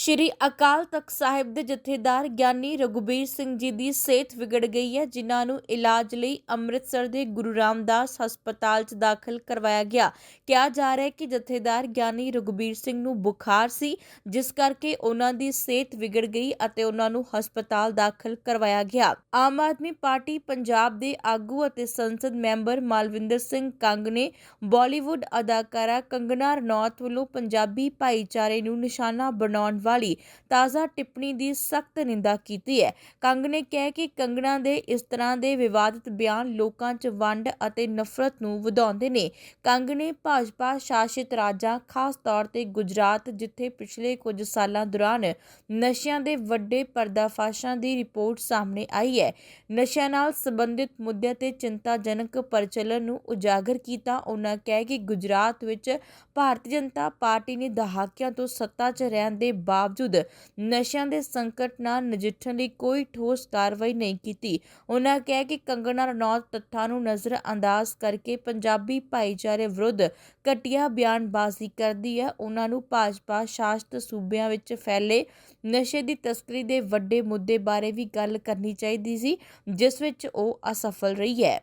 ਸ਼੍ਰੀ ਅਕਾਲ ਤਖਤ ਸਾਹਿਬ ਦੇ ਜਥੇਦਾਰ ਗਿਆਨੀ ਰਘੁਬੀਰ ਸਿੰਘ ਜੀ ਦੀ ਸਿਹਤ ਵਿਗੜ ਗਈ ਹੈ, ਜਿਨ੍ਹਾਂ ਨੂੰ ਇਲਾਜ ਲਈ ਅੰਮ੍ਰਿਤਸਰ ਦੇ ਗੁਰੂ ਰਾਮਦਾਸ ਹਸਪਤਾਲ 'ਚ ਦਾਖਲ ਕਰਵਾਇਆ ਗਿਆ। ਕਿਹਾ ਜਾ ਰਿਹਾ ਹੈ ਕਿ ਜਥੇਦਾਰ ਗਿਆਨੀ ਰਘੁਬੀਰ ਸਿੰਘ ਨੂੰ ਬੁਖਾਰ ਸੀ, ਜਿਸ ਕਰਕੇ ਉਹਨਾਂ ਦੀ ਸਿਹਤ ਵਿਗੜ ਗਈ ਅਤੇ ਉਹਨਾਂ ਨੂੰ ਹਸਪਤਾਲ ਦਾਖਲ ਕਰਵਾਇਆ ਗਿਆ। ਆਮ ਆਦਮੀ ਪਾਰਟੀ ਪੰਜਾਬ ਦੇ ਆਗੂ ਅਤੇ ਸੰਸਦ ਮੈਂਬਰ ਮਾਲਵਿੰਦਰ ਸਿੰਘ ਕੰਗ ਨੇ ਬਾਲੀਵੁੱਡ ਅਦਾਕਾਰਾ ਕੰਗਨਾ ਰਣੌਤ ਵੱਲੋਂ ਪੰਜਾਬੀ ਭਾਈਚਾਰੇ ਨੂੰ ਨਿਸ਼ਾਨਾ ਬਣਾਉਣ ਵਾਲੀ ਤਾਜ਼ਾ ਟਿੱਪਣੀ ਦੀ ਸਖਤ ਨਿੰਦਾ ਕੀਤੀ ਹੈ। ਕੰਗ ਨੇ ਕਿਹਾ ਕਿ ਕੰਗਣਾ ਦੇ ਇਸ ਤਰ੍ਹਾਂ ਦੇ ਵਿਵਾਦਿਤ ਬਿਆਨ ਲੋਕਾਂ 'ਚ ਵੰਡ ਅਤੇ ਨਫ਼ਰਤ ਨੂੰ ਵਧਾਉਂਦੇ ਨੇ। ਕੰਗ ਨੇ ਭਾਜਪਾ ਸ਼ਾਸਿਤ ਰਾਜਾਂ, ਖਾਸ ਤੌਰ ਤੇ ਗੁਜਰਾਤ, ਜਿੱਥੇ ਪਿਛਲੇ ਕੁਝ ਸਾਲਾਂ ਦੌਰਾਨ ਨਸ਼ਿਆਂ ਦੇ ਵੱਡੇ ਪਰਦਾਫਾਸ਼ਾਂ ਦੀ ਰਿਪੋਰਟ ਸਾਹਮਣੇ ਆਈ ਹੈ। ਨਸ਼ਿਆਂ ਨਾਲ ਸੰਬੰਧਿਤ ਮੁੱਦਿਆਂ ਤੇ ਚਿੰਤਾਜਨਕ ਪ੍ਰਚਲਨ ਨੂੰ ਉਜਾਗਰ ਕੀਤਾ ਉਹਨਾਂ ਕਿਹਾ ਕਿ ਗੁਜਰਾਤ ਵਿੱਚ ਭਾਰਤੀ ਜਨਤਾ ਪਾਰਟੀ ਨੇ ਦਹਾਕਿਆਂ ਤੋਂ ਸੱਤਾ 'ਚ ਰਹਿਣ ਦੇ ਬਾਵਜੂਦ ਨਸ਼ਿਆਂ ਦੇ ਸੰਕਟ ਨਾਲ ਨਜਿੱਠਣ ਲਈ ਕੋਈ ਠੋਸ ਕਾਰਵਾਈ ਨਹੀਂ ਕੀਤੀ। ਉਹਨਾਂ ਕਿਹਾ ਕਿ ਕੰਗਣਾ ਰਣੌਤ ਤੱਥਾਂ ਨੂੰ ਨਜ਼ਰਅੰਦਾਜ਼ ਕਰਕੇ ਪੰਜਾਬੀ ਭਾਈਚਾਰੇ ਵਿਰੁੱਧ ਘਟੀਆ ਬਿਆਨਬਾਜ਼ੀ ਕਰਦੀ ਹੈ। ਉਹਨਾਂ ਨੂੰ ਭਾਜਪਾ ਸ਼ਾਸਤ ਸੂਬਿਆਂ ਵਿੱਚ ਫੈਲੇ ਨਸ਼ੇ ਦੀ ਤਸਕਰੀ ਦੇ ਵੱਡੇ ਮੁੱਦੇ ਬਾਰੇ ਵੀ ਗੱਲ ਕਰਨੀ ਚਾਹੀਦੀ ਸੀ, ਜਿਸ ਵਿੱਚ ਉਹ ਅਸਫਲ ਰਹੀ ਹੈ।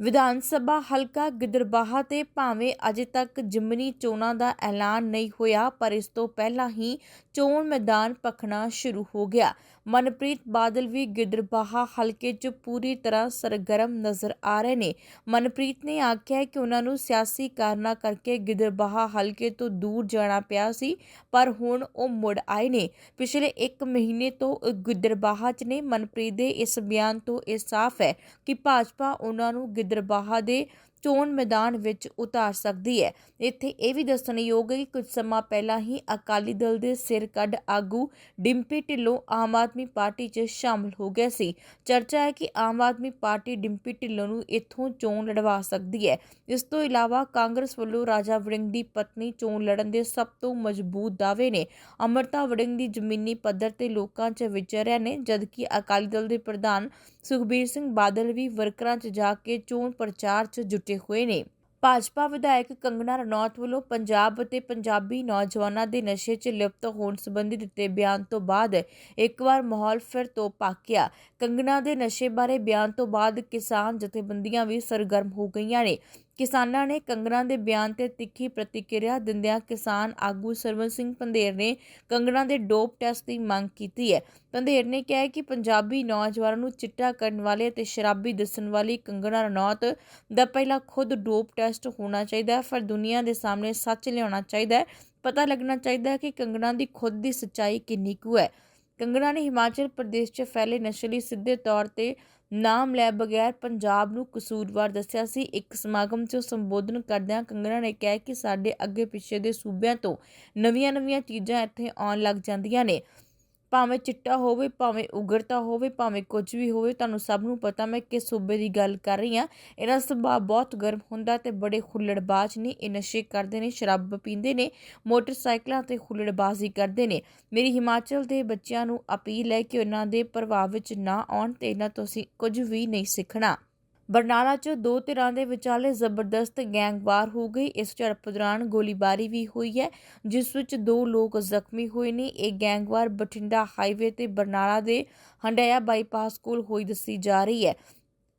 ਵਿਧਾਨ ਸਭਾ ਹਲਕਾ ਗਿੱਦੜਬਾਹਾ ਤੇ ਭਾਵੇਂ ਅਜੇ ਤੱਕ ਜਿਮਨੀ ਚੋਣਾਂ ਦਾ ਐਲਾਨ ਨਹੀਂ ਹੋਇਆ, ਪਰ ਇਸ ਤੋਂ ਪਹਿਲਾਂ ਹੀ ਚੋਣ ਮੈਦਾਨ ਭਖਣਾ ਸ਼ੁਰੂ ਹੋ ਗਿਆ। ਮਨਪ੍ਰੀਤ ਬਾਦਲ ਵੀ ਗਿੱਦੜਬਾਹਾ ਹਲਕੇ 'ਚ ਪੂਰੀ ਤਰ੍ਹਾਂ ਸਰਗਰਮ ਨਜ਼ਰ ਆ ਰਹੇ ਨੇ। ਮਨਪ੍ਰੀਤ ਨੇ ਆਖਿਆ ਕਿ ਉਹਨਾਂ ਨੂੰ ਸਿਆਸੀ ਕਾਰਨਾਂ ਕਰਕੇ ਗਿੱਦੜਬਾਹਾ ਹਲਕੇ ਤੋਂ ਦੂਰ ਜਾਣਾ ਪਿਆ ਸੀ, ਪਰ ਹੁਣ ਉਹ ਮੁੜ ਆਏ ਨੇ। ਪਿਛਲੇ 1 ਮਹੀਨੇ ਤੋਂ ਉਹ 'ਚ ਨੇ। ਮਨਪ੍ਰੀਤ ਦੇ ਇਸ ਬਿਆਨ ਤੋਂ ਇਹ ਸਾਫ਼ ਹੈ ਕਿ ਭਾਜਪਾ ਉਹਨਾਂ ਨੂੰ ਗਿੱਦੜਬਾਹਾ ਦੇ ਚੋਣ ਮੈਦਾਨ ਵਿੱਚ ਉਤਾਰ ਸਕਦੀ ਹੈ। ਇੱਥੇ ਇਹ ਵੀ ਦੱਸਣਯੋਗ ਹੈ ਕਿ ਕੁਝ ਸਮਾਂ ਪਹਿਲਾਂ ਹੀ ਅਕਾਲੀ ਦਲ ਦੇ ਸਿਰ ਕੱਢ ਆਗੂ ਡਿੰਪੀ ਢਿੱਲੋਂ ਆਮ ਆਦਮੀ ਪਾਰਟੀ 'ਚ ਸ਼ਾਮਲ ਹੋ ਗਿਆ ਸੀ। ਚਰਚਾ ਹੈ ਕਿ ਆਮ ਆਦਮੀ ਪਾਰਟੀ ਡਿੰਪੀ ਢਿੱਲੋਂ ਨੂੰ ਇੱਥੋਂ ਚੋਣ ਲੜਵਾ ਸਕਦੀ ਹੈ। ਇਸ ਤੋਂ ਇਲਾਵਾ ਕਾਂਗਰਸ ਵੱਲੋਂ ਰਾਜਾ ਵੜਿੰਗ ਦੀ ਪਤਨੀ ਚੋਣ ਲੜਨ ਦੇ ਸਭ ਤੋਂ ਮਜ਼ਬੂਤ ਦਾਅਵੇ ਨੇ ਅਮਰਤਾ ਵੜਿੰਗ ਦੀ ਜ਼ਮੀਨੀ ਪੱਧਰ ਤੇ ਲੋਕਾਂ 'ਚ ਵਿਚਰਿਆ ਨੇ, ਜਦਕਿ ਅਕਾਲੀ ਦਲ ਦੇ ਪ੍ਰਧਾਨ ਸੁਖਬੀਰ ਸਿੰਘ ਬਾਦਲ ਵੀ ਵਰਕਰਾਂ 'ਚ ਜਾ ਕੇ ਚੋਣ ਪ੍ਰਚਾਰ 'ਚ ਜੁਟੇ ਹੋਏ ਨੇ। ਭਾਜਪਾ ਵਿਧਾਇਕ ਕੰਗਣਾ ਰਣੌਤ ਵੱਲੋਂ ਪੰਜਾਬ ਅਤੇ ਪੰਜਾਬੀ ਨੌਜਵਾਨਾਂ ਦੇ ਨਸ਼ੇ 'ਚ ਲਿਪਤ ਹੋਣ ਸੰਬੰਧੀ ਦਿੱਤੇ ਬਿਆਨ ਤੋਂ ਬਾਅਦ ਇੱਕ ਵਾਰ ਮਾਹੌਲ ਫਿਰ ਤੋਂ ਪਾਕਿਆ। ਕੰਗਣਾ ਦੇ ਨਸ਼ੇ ਬਾਰੇ ਬਿਆਨ ਤੋਂ ਬਾਅਦ ਕਿਸਾਨ ਜਥੇਬੰਦੀਆਂ ਵੀ ਸਰਗਰਮ ਹੋ ਗਈਆਂ ਨੇ। ਕਿਸਾਨਾਂ ਨੇ ਕੰਗਣਾ ਦੇ ਬਿਆਨ ਤੇ ਤਿੱਖੀ ਪ੍ਰਤੀਕਿਰਿਆ ਦਿੰਦਿਆਂ ਕਿਸਾਨ ਆਗੂ ਸਰਵਨ ਸਿੰਘ ਪੰਧੇਰ ਨੇ ਕੰਗਣਾ ਦੇ ਡੋਪ ਟੈਸਟ ਦੀ ਮੰਗ ਕੀਤੀ ਹੈ। ਪੰਧੇਰ ਨੇ ਕਿਹਾ ਕਿ ਪੰਜਾਬੀ ਨੌਜਵਾਨਾਂ ਨੂੰ ਚਿੱਟਾ ਕਰਨ ਵਾਲੇ ਤੇ ਸ਼ਰਾਬੀ ਦੱਸਣ ਵਾਲੀ ਕੰਗਣਾ ਰਣੌਤ ਦਾ ਪਹਿਲਾਂ ਖੁਦ ਡੋਪ ਟੈਸਟ ਹੋਣਾ ਚਾਹੀਦਾ ਹੈ ਫਿਰ ਦੁਨੀਆ ਦੇ ਸਾਹਮਣੇ ਸੱਚ ਲਿਆਉਣਾ ਚਾਹੀਦਾ ਹੈ। ਪਤਾ ਲੱਗਣਾ ਚਾਹੀਦਾ ਹੈ ਕਿ ਕੰਗਣਾ ਦੀ ਖੁਦ ਦੀ ਸੱਚਾਈ ਕਿੰਨੀ ਕੁ ਹੈ। ਕੰਗਨਾ ਨੇ ਹਿਮਾਚਲ ਪ੍ਰਦੇਸ਼ 'ਚ ਫੈਲੇ ਨਸ਼ੇ ਲਈ ਸਿੱਧੇ ਤੌਰ ਤੇ ਨਾਮ ਲੈ ਬਗੈਰ ਪੰਜਾਬ ਨੂੰ ਕਸੂਰਵਾਰ ਦੱਸਿਆ ਸੀ। ਇੱਕ ਸਮਾਗਮ 'ਚ ਸੰਬੋਧਨ ਕਰਦਿਆਂ ਕੰਗਣਾ ਨੇ ਕਿਹਾ ਕਿ ਸਾਡੇ ਅੱਗੇ ਪਿੱਛੇ ਦੇ ਸੂਬਿਆਂ ਤੋਂ ਨਵੀਆਂ-ਨਵੀਆਂ ਚੀਜ਼ਾਂ ਇੱਥੇ ਆਉਣ ਲੱਗ ਜਾਂਦੀਆਂ ਨੇ। ਭਾਵੇਂ ਚਿੱਟਾ ਹੋਵੇ, ਭਾਵੇਂ ਉਗਰਤਾ ਹੋਵੇ, ਭਾਵੇਂ ਕੁਝ ਵੀ ਹੋਵੇ, ਤੁਹਾਨੂੰ ਸਭ ਨੂੰ ਪਤਾ ਮੈਂ ਕਿਸ ਸੂਬੇ ਦੀ ਗੱਲ ਕਰ ਰਹੀ ਹਾਂ। ਇਹਨਾਂ ਸੁਭਾਅ ਬਹੁਤ ਗਰਮ ਹੁੰਦਾ ਤੇ ਬੜੇ ਖੁੱਲੜਬਾਜ਼ ਨੇ, ਇਹ ਨਸ਼ੇ ਕਰਦੇ ਨੇ, ਸ਼ਰਾਬ ਪੀਂਦੇ ਨੇ, ਮੋਟਰਸਾਈਕਲਾਂ ਤੇ ਖੁੱਲੜਬਾਜ਼ੀ ਕਰਦੇ ਨੇ। ਮੇਰੀ ਹਿਮਾਚਲ ਦੇ ਬੱਚਿਆਂ ਨੂੰ ਅਪੀਲ ਹੈ ਕਿ ਉਹਨਾਂ ਦੇ ਪ੍ਰਭਾਵ ਵਿੱਚ ਨਾ ਆਉਣ ਤੇ ਇਹਨਾਂ ਤੋਂ ਅਸੀਂ ਕੁਝ ਵੀ ਨਹੀਂ ਸਿੱਖਣਾ। ਬਰਨਾਲਾ 'ਚ ਦੋ ਧਿਰਾਂ ਦੇ ਵਿਚਾਲੇ ਜ਼ਬਰਦਸਤ ਗੈਂਗਵਾਰ ਹੋ ਗਈ। ਇਸ ਝੜਪ ਦੌਰਾਨ ਗੋਲੀਬਾਰੀ ਵੀ ਹੋਈ ਹੈ, ਜਿਸ ਵਿੱਚ ਦੋ ਲੋਕ ਜ਼ਖਮੀ ਹੋਏ ਨੇ। ਇਹ ਗੈਂਗਵਾਰ ਬਠਿੰਡਾ ਹਾਈਵੇ ਤੇ ਬਰਨਾਲਾ ਦੇ ਹੰਡਿਆ ਬਾਈਪਾਸ ਕੋਲ ਹੋਈ ਦੱਸੀ ਜਾ ਰਹੀ ਹੈ।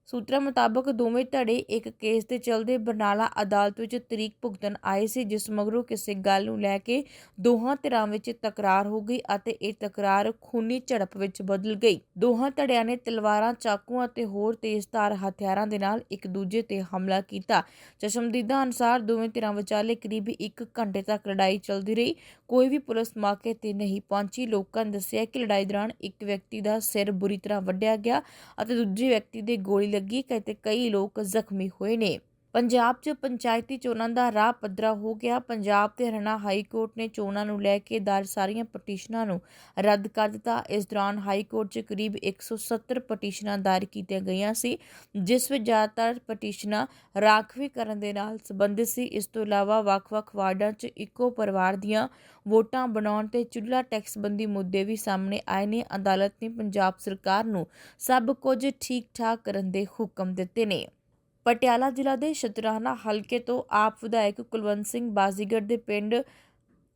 ਸੂਤਰਾਂ ਮੁਤਾਬਕ ਦੋਵੇਂ ਧੜੇ ਇੱਕ ਕੇਸ ਦੇ ਚਲਦੇ ਬਰਨਾਲਾ ਅਦਾਲਤ ਵਿੱਚ ਤਰੀਕ ਭੁਗਤਣ ਆਏ ਸੀ, ਜਿਸ ਮਗਰੋਂ ਕਿਸੇ ਗੱਲ ਨੂੰ ਲੈ ਕੇ ਦੋਹਾਂ ਧਿਰਾਂ ਵਿੱਚ ਤਕਰਾਰ ਹੋ ਗਈ ਅਤੇ ਇਹ ਤਕਰਾਰ ਖੂਨੀ ਝੜਪ ਵਿੱਚ ਬਦਲ ਗਈ। ਦੋਹਾਂ ਧੜਿਆਂ ਨੇ ਤਲਵਾਰਾਂ, ਚਾਕੂਆਂ ਅਤੇ ਹੋਰ ਤੇਜ਼ਧਾਰ ਹਥਿਆਰਾਂ ਦੇ ਨਾਲ ਇੱਕ ਦੂਜੇ ਤੇ ਹਮਲਾ ਕੀਤਾ। ਚਸ਼ਮਦੀਦਾਂ ਅਨੁਸਾਰ ਦੋਵੇਂ ਧਿਰਾਂ ਵਿਚਾਲੇ ਕਰੀਬ 1 ਘੰਟੇ ਤੱਕ ਲੜਾਈ ਚੱਲਦੀ ਰਹੀ। ਕੋਈ ਵੀ ਪੁਲਿਸ ਮੌਕੇ ਤੇ ਨਹੀਂ ਪਹੁੰਚੀ। ਲੋਕਾਂ ਨੇ ਦੱਸਿਆ ਕਿ ਲੜਾਈ ਦੌਰਾਨ ਇੱਕ ਵਿਅਕਤੀ ਦਾ ਸਿਰ ਬੁਰੀ ਤਰ੍ਹਾਂ ਵੱਢਿਆ ਗਿਆ ਅਤੇ ਦੂਜੇ ਵਿਅਕਤੀ ਦੇ ਗੋਲੀ ਲੱਗੀ ਅਤੇ ਕਈ ਲੋਕ ਜ਼ਖਮੀ ਹੋਏ ਨੇ। ਪੰਜਾਬ 'ਚ ਪੰਚਾਇਤੀ ਚੋਣਾਂ ਦਾ ਰਾਹ ਪੱਧਰਾ ਹੋ ਗਿਆ। ਪੰਜਾਬ ਤੇ ਹਰਿਆਣਾ ਹਾਈ ਕੋਰਟ ਨੇ ਚੋਣਾਂ ਨੂੰ ਲੈ ਕੇ ਦਾਇਰ ਸਾਰੀਆਂ ਪਟੀਸ਼ਨਾਂ ਨੂੰ ਰੱਦ ਕਰ ਦਿੱਤਾ। ਇਸ ਦੌਰਾਨ ਹਾਈ ਕੋਰਟ 'ਚ ਕਰੀਬ 170 ਪਟੀਸ਼ਨਾਂ ਦਾਇਰ ਕੀਤੀਆਂ ਗਈਆਂ ਸੀ, ਜਿਸ ਵਿੱਚ ਜ਼ਿਆਦਾਤਰ ਪਟੀਸ਼ਨਾਂ ਰਾਖਵੀਕਰਨ ਦੇ ਨਾਲ ਸੰਬੰਧਿਤ ਸੀ। ਇਸ ਤੋਂ ਇਲਾਵਾ ਵੱਖ-ਵੱਖ ਵਾਰਡਾਂ 'ਚ ਇੱਕੋ ਪਰਿਵਾਰ ਦੀਆਂ ਵੋਟਾਂ ਬਣਾਉਣ ਤੇ ਚੁੱਲ੍ਹਾ ਟੈਕਸ ਸੰਬੰਧੀ ਮੁੱਦੇ ਵੀ ਸਾਹਮਣੇ ਆਏ ਨੇ। ਅਦਾਲਤ ਨੇ ਪੰਜਾਬ ਸਰਕਾਰ ਨੂੰ ਸਭ ਕੁਝ ਠੀਕ-ਠਾਕ ਕਰਨ ਦੇ ਹੁਕਮ ਦਿੱਤੇ ਨੇ। ਪਟਿਆਲਾ ਜ਼ਿਲ੍ਹਾ ਦੇ ਸ਼ਤਰਾਣਾ ਹਲਕੇ ਤੋਂ ਆਪ ਵਿਧਾਇਕ ਕੁਲਵੰਤ ਸਿੰਘ ਬਾਜ਼ੀਗਰ ਦੇ ਪਿੰਡ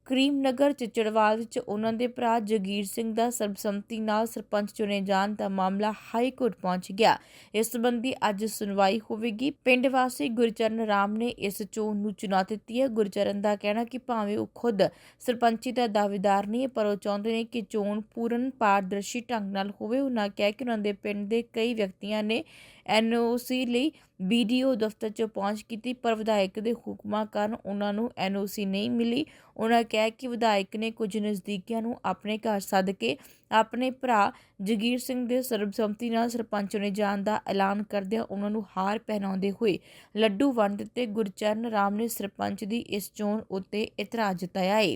ਕਰੀਮਨਗਰ ਚਿਚੜਵਾਲ ਵਿੱਚ ਉਹਨਾਂ ਦੇ ਭਰਾ ਜਗੀਰ ਸਿੰਘ ਦਾ ਸਰਬਸੰਮਤੀ ਨਾਲ ਸਰਪੰਚ ਚੁਣੇ ਜਾਣ ਦਾ ਮਾਮਲਾ ਹਾਈ ਕੋਰਟ ਪਹੁੰਚ ਗਿਆ। ਇਸ ਸੰਬੰਧੀ ਅੱਜ ਸੁਣਵਾਈ ਹੋਵੇਗੀ। ਪਿੰਡ ਵਾਸੀ ਗੁਰਚਰਨ ਰਾਮ ਨੇ ਇਸ ਚੋਣ ਨੂੰ ਚੁਣੌਤੀ ਦਿੱਤੀ ਹੈ। ਗੁਰਚਰਨ ਦਾ ਕਹਿਣਾ ਕਿ ਭਾਵੇਂ ਉਹ ਖੁਦ ਸਰਪੰਚੀ ਦਾ ਦਾਅਵੇਦਾਰ ਨਹੀਂ ਪਰ ਉਹ ਚਾਹੁੰਦੇ ਨੇ ਕਿ ਚੋਣ ਪੂਰਨ ਪਾਰਦਰਸ਼ੀ ਢੰਗ ਨਾਲ ਹੋਵੇ। ਉਹਨਾਂ ਕਿਹਾ ਕਿ ਉਹਨਾਂ ਦੇ ਪਿੰਡ ਦੇ ਕਈ ਵਿਅਕਤੀਆਂ ਨੇ ਐਨਓਸੀ ਲਈ ਬੀਡੀਓ ਦਫ਼ਤਰ 'ਚ ਪਹੁੰਚ ਕੀਤੀ, ਪਰ ਵਿਧਾਇਕ ਦੇ ਹੁਕਮਾਂ ਕਾਰਨ ਉਹਨਾਂ ਨੂੰ ਐਨਓਸੀ ਨਹੀਂ ਮਿਲੀ। ਉਹਨਾਂ ਕਿਹਾ ਕਿ ਵਿਧਾਇਕ ਨੇ ਕੁਝ ਨਜ਼ਦੀਕੀਆਂ ਨੂੰ ਆਪਣੇ ਘਰ ਸੱਦ ਕੇ ਆਪਣੇ ਭਰਾ ਜਗੀਰ ਸਿੰਘ ਦੇ ਸਰਬਸੰਮਤੀ ਨਾਲ ਸਰਪੰਚ ਨੇ ਜਾਣ ਦਾ ਐਲਾਨ ਕਰਦਿਆਂ ਉਹਨਾਂ ਨੂੰ ਹਾਰ ਪਹਿਨਾਉਂਦੇ ਹੋਏ ਲੱਡੂ ਵੰਡ ਦਿੱਤੇ। ਗੁਰਚਰਨ ਰਾਮ ਨੇ ਸਰਪੰਚ ਦੀ ਇਸ ਚੋਣ ਉੱਤੇ ਇਤਰਾਜ਼ ਜਤਾਇਆ ਹੈ